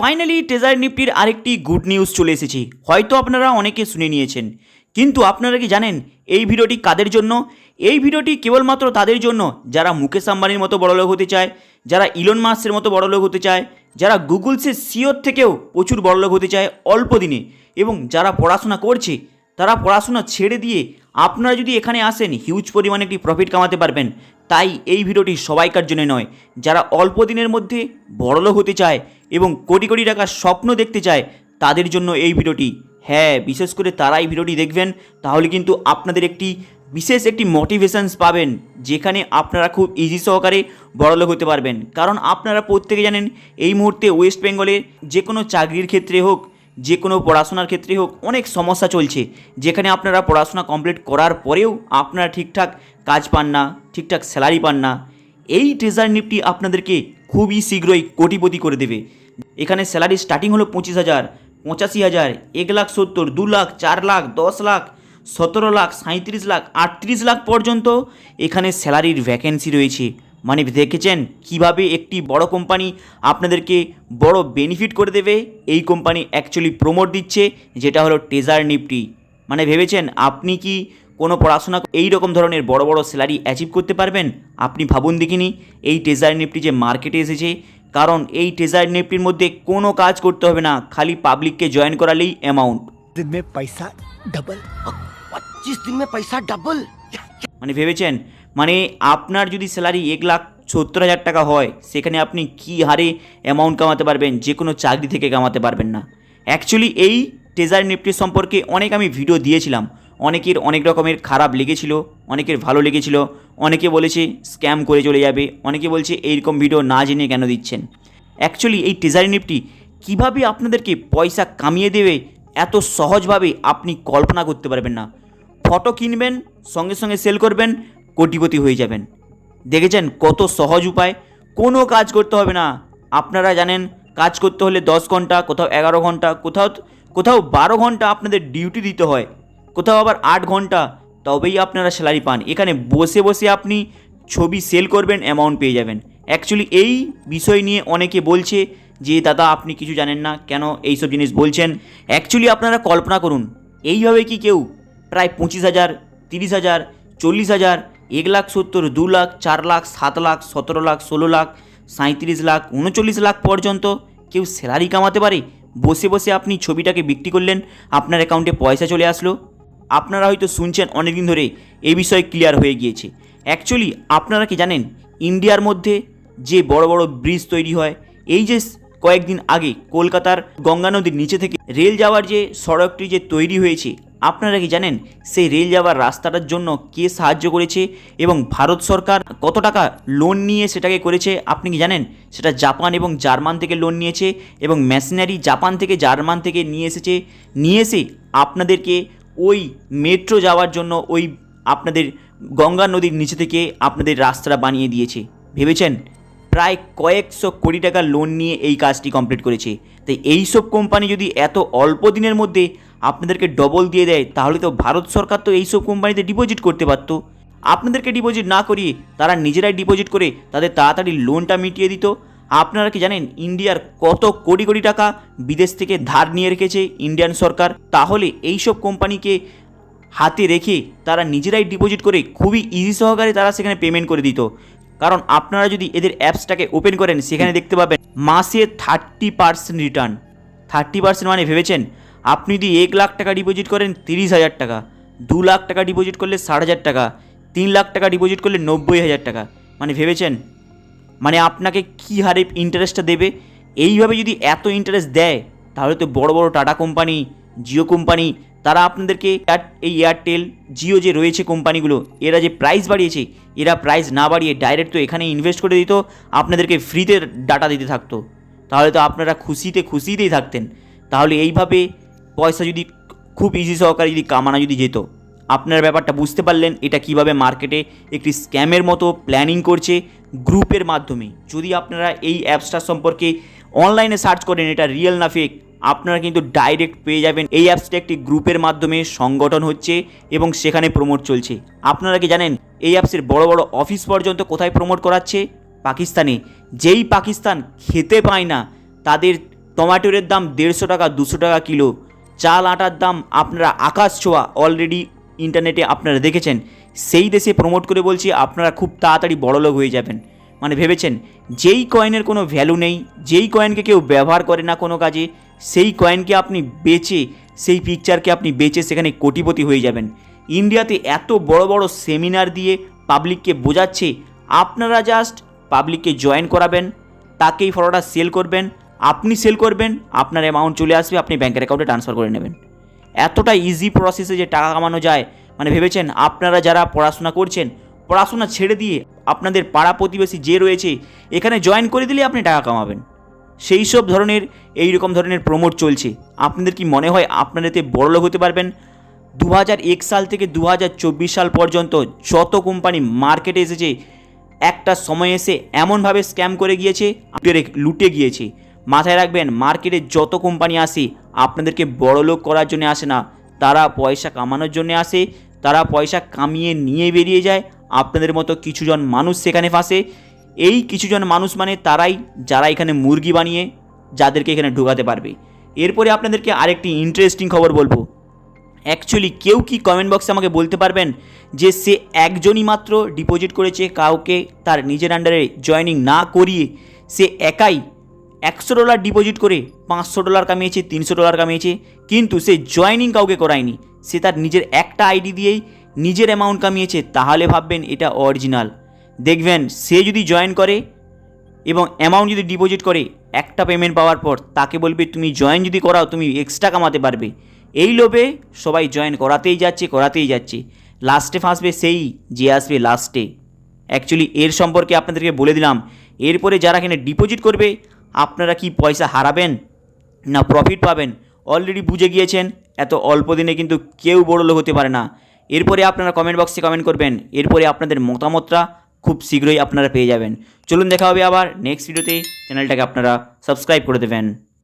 Finally treasure নিফটির আরেকটি good news চলে এসেছে। হয়তো আপনারা অনেকে শুনে নিয়েছেন। কিন্তু আপনারা কি জানেন, এই ভিডিওটি কাদের জন্য? এই ভিডিওটি কেবলমাত্র তাদের জন্য। যারা মুকেশ আম্বানির মতো বড়লোক হতে চায়, যারা ইলন মাসের মতো বড়লোক হতে চায়, যারা গুগলসের সিওর থেকেও প্রচুর বড়লোক হতে চায় অল্প দিনে। এবং যারা পড়াশোনা করছে, তারা পড়াশোনা ছেড়ে দিয়ে আপনারা যদি এখানে আসেন হিউজ পরিমাণে একটি প্রফিট কামাতে পারবেন। তাই এই ভিডিওটি সবাইকার জন্য নয়। যারা অল্প দিনের মধ্যে বড়লোক হতে চায় এবং কোটি কোটি টাকার স্বপ্ন দেখতে চায় তাদের জন্য এই ভিডিওটি। হ্যাঁ বিশেষ করে তারা এই ভিডিওটি দেখবেন, তাহলে কিন্তু আপনাদের একটি বিশেষ একটি মোটিভেশানস পাবেন, যেখানে আপনারা খুব ইজি সহকারে বড়লোক হতে পারবেন। কারণ আপনারা প্রত্যেকে জানেন, এই মুহূর্তে ওয়েস্ট বেঙ্গলে যে কোনো চাকরির ক্ষেত্রে হোক, যে কোনো পড়াশোনার ক্ষেত্রে হোক, অনেক সমস্যা চলছে। যেখানে আপনারা পড়াশোনা কমপ্লিট করার পরেও আপনারা ঠিকঠাক কাজ পান না, ঠিকঠাক স্যালারি পান না। এই ট্রেজার নিফটি আপনাদেরকে খুবই শীঘ্রই কোটিপতি করে দেবে। এখানে স্যালারি স্টার্টিং হলো পঁচিশ হাজার, পঁচাশি হাজার, এক লাখ সত্তর, দু লাখ, চার লাখ, দশ লাখ, সতেরো লাখ সাঁত্রিশ লাখ, আটত্রিশ লাখ পর্যন্ত এখানে স্যালারির ভ্যাকেন্সি রয়েছে। মানে দেখেছেন কীভাবে একটি বড় কোম্পানি আপনাদেরকে বড় বেনিফিট করে দেবে? এই কোম্পানি অ্যাকচুয়ালি প্রমোট দিচ্ছে, যেটা হলো টেজার নিফটি মানে ভেবেছেন আপনি কি কোনো পড়াশোনা এই রকম ধরনের বড় বড় স্যালারি অ্যাচিভ করতে পারবেন? আপনি ভাবুন দেখিনি এই টেজার নিফটি যে মার্কেটে এসেছে কারণ এই টেজার নিফটির মধ্যে কোনো কাজ করতে হবে না খালি পাবলিককে জয়েন করালেই অ্যামাউন্ট পয়সা পঁচিশ দিন পয়সা ডাবল মানে ভেবেছেন? মানে আপনার যদি স্যালারি এক লাখ সত্তর হাজার টাকা হয় সেখানে আপনি কি হারে অ্যামাউন্ট কামাতে পারবেন? যে কোনো চাকরি থেকে কামাতে পারবেন না। অ্যাকচুয়ালি এই টেজার নিফটি সম্পর্কে অনেক আমি ভিডিও দিয়েছিলাম। অনেকের অনেক রকমের খারাপ লেগেছিল, অনেকের ভালো লেগেছিল, অনেকে বলেছে স্ক্যাম করে চলে যাবে, অনেকে বলছে এইরকম ভিডিও না জেনে কেন দিচ্ছেন? অ্যাকচুয়ালি এই ট্রেজারি নিফটি কীভাবে আপনাদেরকে পয়সা কামিয়ে দেবে, এত সহজভাবে আপনি কল্পনা করতে পারবেন না। ফটো কিনবেন, সঙ্গে সঙ্গে সেল করবেন, কোটিপতি হয়ে যাবেন। দেখেছেন কত সহজ উপায়? কোনো কাজ করতে হবে না। আপনারা জানেন, কাজ করতে হলে দশ ঘণ্টা, কোথাও এগারো ঘণ্টা, কোথাও কোথাও বারো ঘণ্টা আপনাদের ডিউটি দিতে হয়। কোথাও আবার আট ঘণ্টা, তবেই আপনারা স্যালারি পান। এখানে বসে বসে আপনি ছবি সেল করবেন অ্যামাউন্ট পেয়ে যাবেন। অ্যাকচুয়ালি এই বিষয় নিয়ে অনেকে বলছে যে, দাদা, আপনি কিছু জানেন না, কেন এইসব জিনিস বলছেন? অ্যাকচুয়ালি আপনারা কল্পনা করুন, এইভাবে কি কেউ প্রায় পঁচিশ হাজার, তিরিশ হাজার, চল্লিশ হাজার, এক লাখ সত্তর, দু লাখ, চার লাখ, সাত লাখ, সতেরো লাখ, ষোলো লাখ সাঁত্রিশ লাখ, উনচল্লিশ লাখ পর্যন্ত কেউ স্যালারি কামাতে পারে? বসে বসে আপনি ছবিটাকে বিক্রি করলেন, আপনার অ্যাকাউন্টে পয়সা চলে আসলো। আপনারা হয়তো শুনছেন অনেকদিন ধরে এই বিষয়ে ক্লিয়ার হয়ে গিয়েছে। অ্যাকচুয়ালি আপনারা কি জানেন, ইন্ডিয়ার মধ্যে যে বড় বড় ব্রিজ তৈরি হয়, এই যে কয়েকদিন আগে কলকাতার গঙ্গা নদীর নিচে থেকে রেল যাওয়ার যে সড়কটি যে তৈরি হয়েছে, আপনারা কি জানেন, সেই রেল যাওয়ার রাস্তাটার জন্য কে সাহায্য করেছে এবং ভারত সরকার কত টাকা লোন নিয়ে সেটাকে করেছে, আপনি কি জানেন? সেটা জাপান এবং জার্মান থেকে লোন নিয়েছে এবং মেশিনারি জাপান থেকে জার্মান থেকে নিয়ে এসেছে। নিয়ে এসে আপনাদেরকে ওই মেট্রো যাওয়ার জন্য ওই আপনাদের গঙ্গা নদীর নিচে থেকে আপনাদের রাস্তাটা বানিয়ে দিয়েছে। ভেবেছেন? প্রায় কয়েকশো কোটি টাকা লোন নিয়ে এই কাজটি কমপ্লিট করেছে। তাই এই সব কোম্পানি যদি এত অল্প দিনের মধ্যে আপনাদেরকে ডবল দিয়ে দেয়, তাহলে তো ভারত সরকার তো এইসব কোম্পানিতে ডিপোজিট করতে পারতো। আপনাদেরকে ডিপোজিট না করিয়ে তারা নিজেরাই ডিপোজিট করে তাদের তাড়াতাড়ি লোনটা মিটিয়ে দিত। আপনারা কি জানেন ইন্ডিয়ার কত কোটি কোটি টাকা বিদেশ থেকে ধার নিয়ে রেখেছে ইন্ডিয়ান সরকার? তাহলে এইসব কোম্পানিকে হাতে রেখে তারা নিজেরাই ডিপোজিট করে খুবই ইজি সহকারে তারা সেখানে পেমেন্ট করে দিত। কারণ আপনারা যদি এদের অ্যাপসটাকে ওপেন করেন, সেখানে দেখতে পাবেন মাসে thirty percent return thirty percent মানে ভেবেছেন আপনি যদি এক লাখ টাকা ডিপোজিট করেন, তিরিশ হাজার টাকা। দু লাখ টাকা ডিপোজিট করলে ষাট হাজার টাকা। তিন লাখ টাকা ডিপোজিট করলে নব্বই হাজার টাকা। মানে ভেবেছেন মানে আপনাকে কী হারে ইন্টারেস্টটা দেবে? এইভাবে যদি এত ইন্টারেস্ট দেয়, তাহলে তো বড় বড় টাটা কোম্পানি, জিও কোম্পানি, তারা আপনাদেরকে এই এয়ারটেল জিও যে রয়েছে কোম্পানিগুলো, এরা যে প্রাইস বাড়িয়েছে, এরা প্রাইস না বাড়িয়ে ডাইরেক্ট তো এখানে ইনভেস্ট করে দিত, আপনাদেরকে ফ্রিতে ডাটা দিতে থাকতো। তাহলে তো আপনারা খুশিতে খুশিতেই থাকতেন। তাহলে এইভাবে পয়সা যদি খুব ইজি সহকারে যদি কামানো যদি যেত, আপনার ব্যাপারটা বুঝতে পারলেন, এটা কীভাবে মার্কেটে একটি স্ক্যামের মতো প্ল্যানিং করছে গ্রুপের মাধ্যমে। যদি আপনারা এই অ্যাপসটা সম্পর্কে অনলাইনে সার্চ করেন, এটা রিয়েল না ফেক আপনারা কিন্তু ডাইরেক্ট পেয়ে যাবেন। এই অ্যাপসটা একটি গ্রুপের মাধ্যমে সংগঠন হচ্ছে এবং সেখানে প্রমোট চলছে। আপনারা কি জানেন, এই অ্যাপসের বড় বড় অফিস পর্যন্ত কোথায় প্রমোট করাচ্ছে? পাকিস্তানে। যেই পাকিস্তান খেতে পায় না, তাদের টমাটোরের দাম দেড়শো টাকা, দুশো টাকা কিলো। চাল, আটার দাম আপনারা আকাশ ছোঁয়া অলরেডি ইন্টারনেটে আপনারা দেখেছেন, সেই দেশে প্রমোট করে বলছি আপনারা খুব তাড়াতাড়ি বড়লোক হয়ে যাবেন। মানে ভেবেছেন, যেই কয়েনের কোনো ভ্যালু নেই, যেই কয়েনকে কেউ ব্যবহার করে না কোনো কাজে, সেই কয়েনকে আপনি বেচে, সেই পিকচারকে আপনি বেচে সেখানে কোটিপতি হয়ে যাবেন। ইন্ডিয়াতে এত বড় বড় সেমিনার দিয়ে পাবলিককে বোঝাচ্ছে, আপনারা জাস্ট পাবলিককে জয়েন করাবেন, তাকেই ফটোটা সেল করবেন, আপনি সেল করবেন, আপনার অ্যামাউন্ট চলে আসবে, আপনি ব্যাঙ্কের অ্যাকাউন্টে ট্রান্সফার করে নেবেন। এতটা ইজি প্রসেসে যে টাকা কামানো যায়। মানে ভেবেছেন আপনারা যারা পড়াশোনা করছেন, পড়াশোনা ছেড়ে দিয়ে আপনাদের পাড়া প্রতিবেশী যে রয়েছে, এখানে জয়েন করে দিলে আপনি টাকা কামাবেন। সেই সব ধরনের, এই রকম ধরনের প্রমোট চলছে। আপনাদের কি মনে হয় আপনারা এতে বড়লোক হতে পারবেন? দু সাল থেকে দু হাজার চব্বিশ সাল পর্যন্ত যত কোম্পানি মার্কেটে এসেছে, একটা সময় এসে এমনভাবে স্ক্যাম করে গিয়েছে লুটে গিয়েছে। মাথায় রাখবেন, মার্কেটে যত কোম্পানি আসে, আপনাদেরকে বড়লোক করার জন্য আসে না। তারা পয়সা কামানোর জন্য আসে, তারা পয়সা কামিয়ে নিয়ে বেরিয়ে যায়, আপনাদের মতো কিছুজন মানুষ সেখানে ফাঁসে। এই কিছুজন মানুষ মানে তারাই যারা এখানে মুরগি বানিয়ে যাদেরকে এখানে ঢোকাতে পারবে। এরপরে আপনাদেরকে আরেকটি ইন্টারেস্টিং খবর বলব। অ্যাকচুয়ালি কেউ কি কমেন্ট বক্সে আমাকে বলতে পারবেন যে সে একজনই মাত্র ডিপোজিট করেছে, কাউকে তার নিজের আন্ডারে জয়েনিং না করিয়ে সে একাই একশো ডলার ডিপোজিট করে পাঁচশো ডলার কামিয়েছে, তিনশো ডলার কামিয়েছে, কিন্তু সে জয়েনিং কাউকে করায়নি। সে তার নিজের একটা আইডি দিয়েই নিজের অ্যামাউন্ট কামিয়েছে, তাহলে ভাববেন এটা অরিজিনাল দেখবেন, সে যদি জয়েন করে এবং অ্যামাউন্ট যদি ডিপোজিট করে, একটা পেমেন্ট পাওয়ার পর তাকে বলবে, তুমি জয়েন যদি করাও, তুমি এক্সট্রা কামাতে পারবে। এই লোভে সবাই জয়েন করাতেই যাচ্ছে করাতেই যাচ্ছে। লাস্টে ফাঁসবে সেই, যে আসবে লাস্টে অ্যাকচুয়ালি এর সম্পর্কে আপনাদেরকে বলে দিলাম। এরপরে যারা এখানে ডিপোজিট করবে আপনারা কি পয়সা হারাবেন না প্রফিট পাবেন? অলরেডি বুঝে গিয়েছেন, এত অল্প দিনে কিন্তু কেউ বড় লোক হতে পারে না। এরপরে আপনারা কমেন্ট বক্সে কমেন্ট করবেন, এরপরে আপনাদের মতামতটা খুব শীঘ্রই আপনারা পেয়ে যাবেন। চলুন দেখা হবে আবার নেক্সট ভিডিওতে চ্যানেলটাকে আপনারা সাবস্ক্রাইব করে দেবেন।